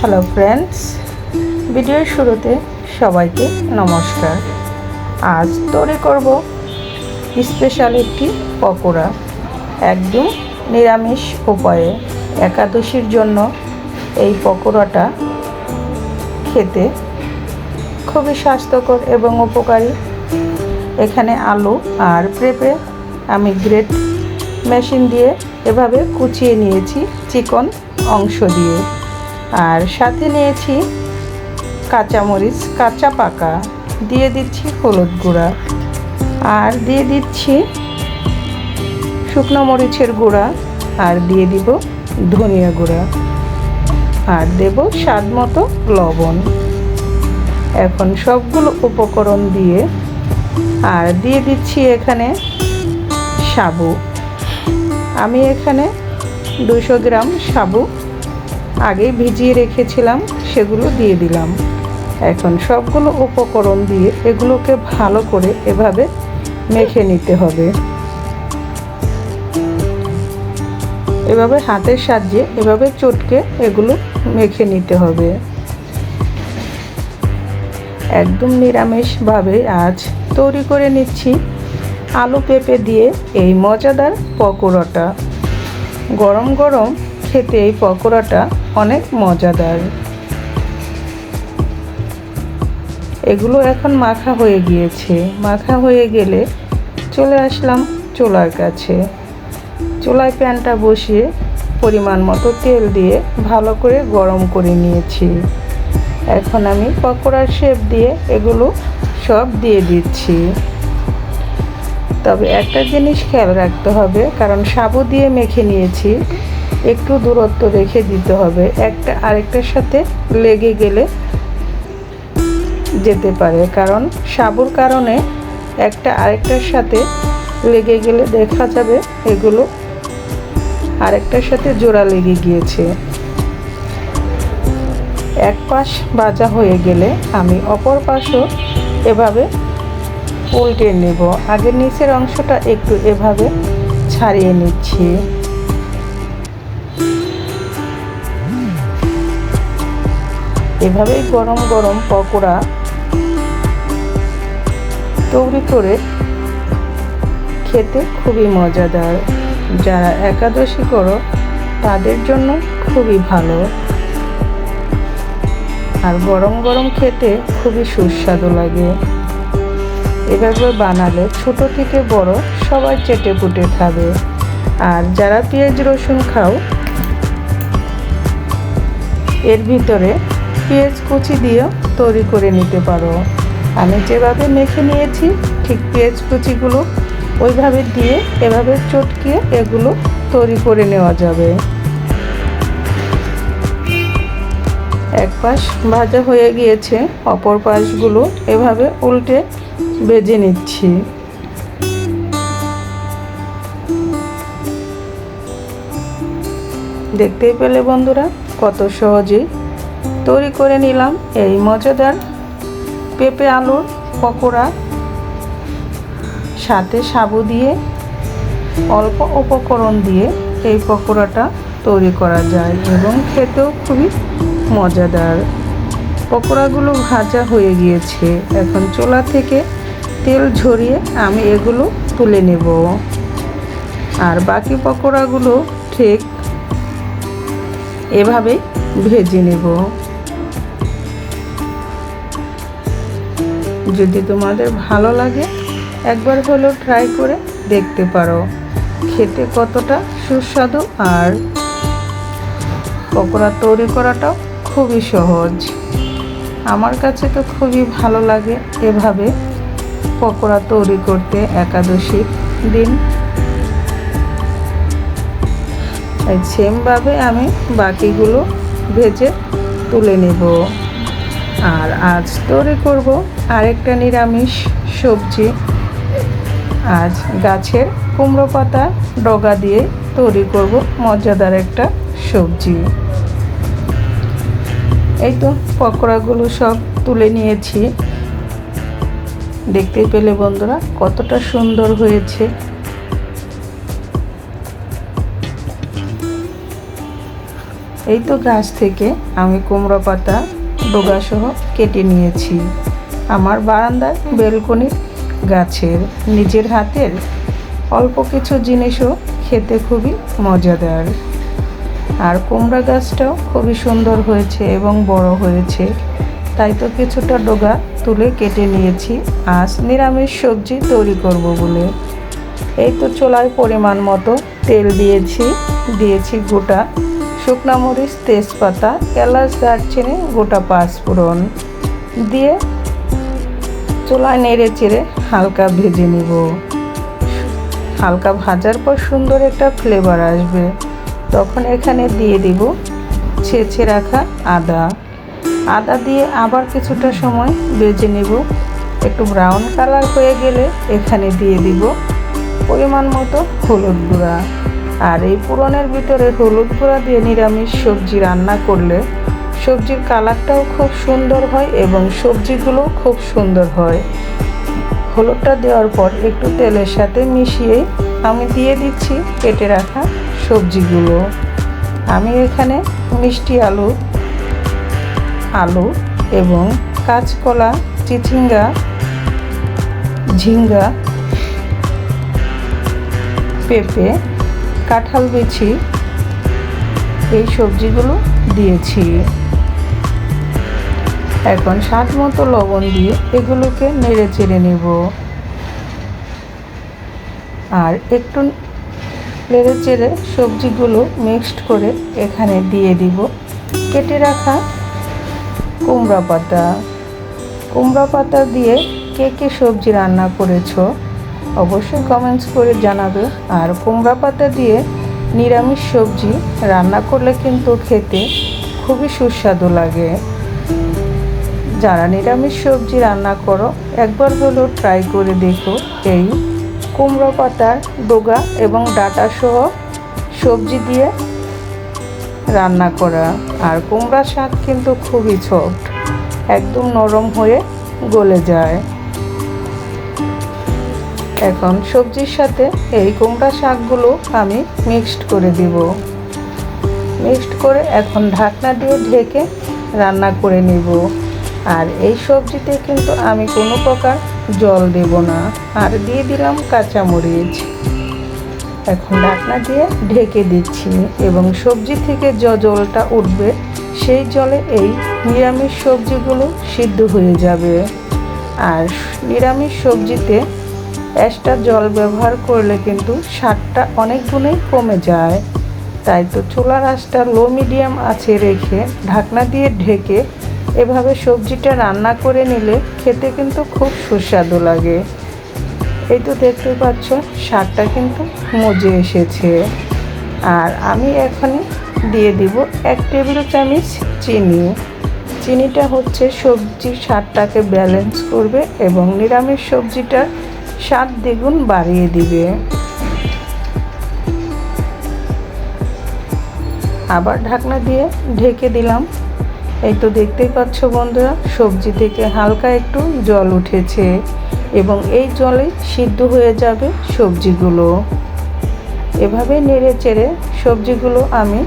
Hello friends ভিডিওর শুরুতে সবাইকে নমস্কার। আজ তৈরি করব স্পেশাল একটি পকোড়া। একদম নিরামিষ উপায়ে একাদশীর জন্য এই পকোড়াটা খেতে খুবই স্বাস্থ্যকর এবং উপকারী। এখানে আলু আর পেঁপে আমি গ্রেট মেশিন দিয়ে এভাবে কুচিয়ে নিয়েছি চিকন অংশ দিয়ে। আর সাথে নিয়েছি কাঁচামরিচ, কাঁচা পাকা। দিয়ে দিচ্ছি হলুদ গুঁড়া। আর দিয়ে দিচ্ছি শুকনো মরিচের গুঁড়া। আর দিয়ে দিব ধনিয়া গুঁড়া। আর দেব স্বাদ মতো লবণ। এখন সবগুলো উপকরণ দিয়ে আর দিয়ে দিচ্ছি এখানে সাবু। আমি এখানে দুশো গ্রাম সাবু আগে ভিজিয়ে রেখেছিলাম, সেগুলো দিয়ে দিলাম। এখন সবগুলো উপকরণ দিয়ে এগুলোকে ভালো করে এভাবে মেখে নিতে হবে। এভাবে হাতের সাহায্যে এভাবে চটকে এগুলো মেখে নিতে হবে। একদম নিরামিষভাবে আজ তৈরি করে নিচ্ছি আলু পেঁপে দিয়ে এই মজাদার পকোড়াটা। গরম গরম খেতে এই পকোড়াটা অনেক মজাদার। এগুলো এখন মাখা হয়ে গিয়েছে। মাখা হয়ে গেলে চলে আসলাম চুলার কাছে। চুলায় প্যানটা বসিয়ে পরিমাণ মতো তেল দিয়ে ভালো করে গরম করে নিয়েছি। এখন আমি পকোড়ার শেপ দিয়ে এগুলো সব দিয়ে দিচ্ছি। তবে একটা জিনিস খেয়াল রাখতে হবে, কারণ সাবু দিয়ে মেখে নিয়েছি। একটু দূরত্ব রেখে দিতে হবে। একটা, আরেকটার সাথে লেগে গেলে যেতে পারে। কারণ সাবুর কারণে একটা, আরেকটার সাথে লেগে গেলে দেখা যাবে এগুলো আরেকটার সাথে জোড়া লেগে গিয়েছে। এক পাশ ভাজা হয়ে গেলে আমি অপর পাশও এভাবে উল্টে নেব। আগের নিচের অংশটা একটু এভাবে ছাড়িয়ে নিচ্ছি। এভাবেই গরম গরম পকোড়া তৈরি করে খেতে খুবই মজাদার। যারা একাদশী করো, তাদের জন্য খুবই ভালো। আর গরম গরম খেতে খুবই সুস্বাদু লাগে। এভাবে বানালে ছোট থেকে বড় সবাই চেটে পুটে খাবে। আর যারা পেঁয়াজ রসুন খাও, এর ভিতরে পেঁয়াজ কুচি দিয়েও তৈরি করে নিতে পারো। আমি যেভাবে মেখে নিয়েছি, ঠিক পেঁয়াজ কুচিগুলো ওইভাবে দিয়ে এভাবে চটকিয়ে এগুলো তৈরি করে নেওয়া যাবে। এক পাশ ভাজা হয়ে গিয়েছে, অপর পাশগুলো এভাবে উল্টে বেজে নিচ্ছি। দেখতেই পেলে বন্ধুরা, কত সহজেই তৈরি করে নিলাম এই মজাদার পেঁপে আলুর পকোড়া। সাথে সাবু দিয়ে, অল্প উপকরণ দিয়ে এই পকোড়াটা তৈরি করা যায় এবং খেতেও খুবই মজাদার। পকোড়াগুলো ভাজা হয়ে গিয়েছে। এখন চোলা থেকে তেল ঝরিয়ে আমি এগুলো তুলে নেব। আর বাকি পকোড়াগুলো ঠিক এভাবেই ভেজে নেব। যদি তোমাদের ভালো লাগে, একবার হলেও ট্রাই করে দেখতে পারো। খেতে কতটা সুস্বাদু আর পকোড়া তৈরি করাটাও খুবই সহজ। আমার কাছে তো খুবই ভালো লাগে এভাবে পকোড়া তৈরি করতে একাদশীর দিন। সেমভাবে আমি বাকিগুলো ভেজে তুলে নেব। আর আজ তৈরি করব আরেকটা নিরামিষ সবজি। আজ গাছের কুমড়ো পাতা ডগা দিয়ে তৈরি করব মজাদার একটা সবজি। এই তো পকোড়াগুলো সব তুলে নিয়েছি। দেখতে পেলে বন্ধুরা কতটা সুন্দর হয়েছে। এই তো গাছ থেকে আমি কুমড়ো পাতা ডোগাসহ কেটে নিয়েছি। আমার বারান্দার বেলকনির গাছের, নিজের হাতের অল্প কিছু জিনিসও খেতে খুবই মজাদার। আর কুমড়া গাছটাও খুবই সুন্দর হয়েছে এবং বড় হয়েছে। তাই তো কিছুটা ডোগা তুলে কেটে নিয়েছি। আজ নিরামিষ সবজি তৈরি করব বলে। এই তো চোলায় পরিমাণ মতো তেল দিয়েছি। দিয়েছি গোটা শুকনা মরিচ, তেজপাতা, এলাচ, দারচিনি, গোটা পাঁচ পাঁচফোড়ন। দিয়ে চোলায় নেড়ে চেড়ে হালকা ভেজে নিব। হালকা ভাজার পর সুন্দর একটা ফ্লেভার আসবে। তখন এখানে দিয়ে দিব ছেঁচে রাখা আদা। আদা দিয়ে আবার কিছুটা সময় ভেজে নেব। একটু ব্রাউন কালার হয়ে গেলে এখানে দিয়ে দিব পরিমাণ মতো হলুদ গুঁড়া। আর এই পুরনের ভিতরে হলুদ গুঁড়া দিয়ে নিরামিষ সবজি রান্না করলে সবজির কালারটাও খুব সুন্দর হয় এবং সবজিগুলো খুব সুন্দর হয়। হলুদটা দেওয়ার পর একটু তেলের সাথে মিশিয়ে আমি দিয়ে দিচ্ছি কেটে রাখা সবজিগুলো। আমি এখানে মিষ্টি আলু আলু এবং কাঁচকলা, চিচিঙ্গা, ঝিঙ্গা, পেঁপে, কাঁঠাল বিছি এই সবজিগুলো দিয়েছি। এখন স্বাদ মতো লবণ দিয়ে এগুলোকে নেড়ে চেড়ে নেব। আর একটু নেড়ে চেড়ে সবজিগুলো মিক্সড করে এখানে দিয়ে দিব। কেটে রাখা কুমড়া পাতা। কুমড়া পাতা দিয়ে কে কে সবজি রান্না করেছ অবশ্যই কমেন্টস করে জানাবে। আর কুমড়া পাতা দিয়ে নিরামিষ সবজি রান্না করলে কিন্তু খেতে খুবই সুস্বাদু লাগে। যারা নিরামিষ সবজি রান্না করো, একবার হলেও ট্রাই করে দেখো এই কুমড়ো পাতার ডোগা এবং ডাটা সহ সবজি দিয়ে রান্না করা। আর কুমড়া শাক কিন্তু খুবই সফট একদম নরম হয়ে গলে যায়। এখন সবজির সাথে এই কুমড়া শাকগুলো আমি মিক্সড করে দিব। মিক্সড করে এখন ঢাকনা দিয়ে ঢেকে রান্না করে নিব। আর এই সবজিতে কিন্তু আমি কোনো প্রকার জল দেব না। আর দিয়ে দিলাম কাঁচামরিচ। এখন ঢাকনা দিয়ে ঢেকে দিচ্ছি এবং সবজি থেকে যে জলটা উঠবে, সেই জলে এই নিরামিষ সবজিগুলো সিদ্ধ হয়ে যাবে। আর নিরামিষ সবজিতে এক্সট্রা জল ব্যবহার করলে কিন্তু স্বাদটা অনেক গুণেই কমে যায়। তাই তো চুলার আঁচটা লো মিডিয়াম আছে রেখে ঢাকনা দিয়ে ঢেকে এভাবে সবজিটা রান্না করে নিলে খেতে কিন্তু খুব সুস্বাদু লাগে। এই তো দেখতে পাচ্ছ, শাকটা কিন্তু মজে এসেছে। আর আমি এখানে দিয়ে দিব এক টেবিল চামচ চিনি। চিনিটা হচ্ছে সবজির স্বাদটাকে ব্যালেন্স করবে এবং নিরামিষ সবজিটার স্বাদ দ্বিগুণ বাড়িয়ে দিবে। আবার ঢাকনা দিয়ে ঢেকে দিলাম এই তো দেখতেই পাচ্ছ বন্ধুরা, সবজি থেকে হালকা একটু জল উঠেছে এবং এই জলে সিদ্ধ হয়ে যাবে সবজিগুলো। এভাবে নেড়ে চেড়ে সবজিগুলো আমি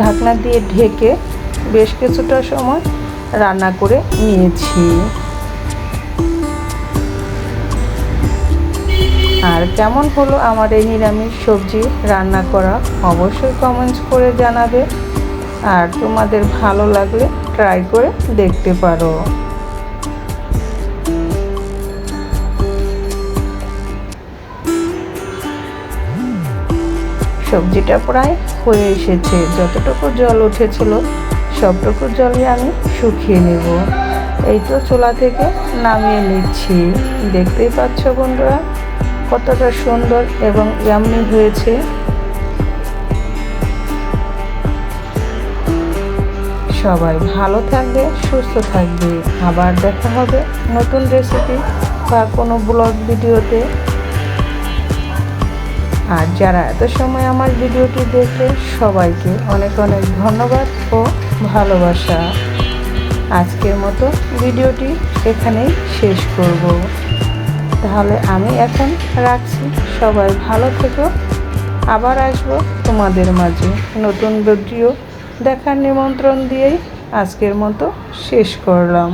ঢাকনা দিয়ে ঢেকে বেশ কিছুটা সময় রান্না করে নিয়েছি। আর কেমন হলো আমার এই নিরামিষ সবজি রান্না করা অবশ্যই কমেন্টস করে জানাবে। আর তোমাদের ভালো লাগলে ট্রাই করে দেখতে পারো। সবজিটা প্রায় হয়ে এসেছে। যতটুকু জল উঠেছিল, সবটুকু জলই আমি শুকিয়ে নেব। এই তো চোলা থেকে নামিয়ে নিচ্ছি। দেখতেই পাচ্ছ বন্ধুরা, কতটা সুন্দর এবং ইয়াম্মি হয়েছে। সবাই ভালো থাকবে, সুস্থ থাকবে। আবার দেখা হবে নতুন রেসিপি বা কোনো ব্লগ ভিডিওতে। আর যারা এত সময় আমার ভিডিওটি দেখলে সবাইকে অনেক অনেক ধন্যবাদ ও ভালোবাসা। আজকের মতো ভিডিওটি এখানেই শেষ করব। তাহলে আমি এখন রাখছি। সবাই ভালো থেকো। আবার আসব তোমাদের মাঝে নতুন ভিডিও দেখার নিমন্ত্রণ দিয়েই আজকের মতো শেষ করলাম।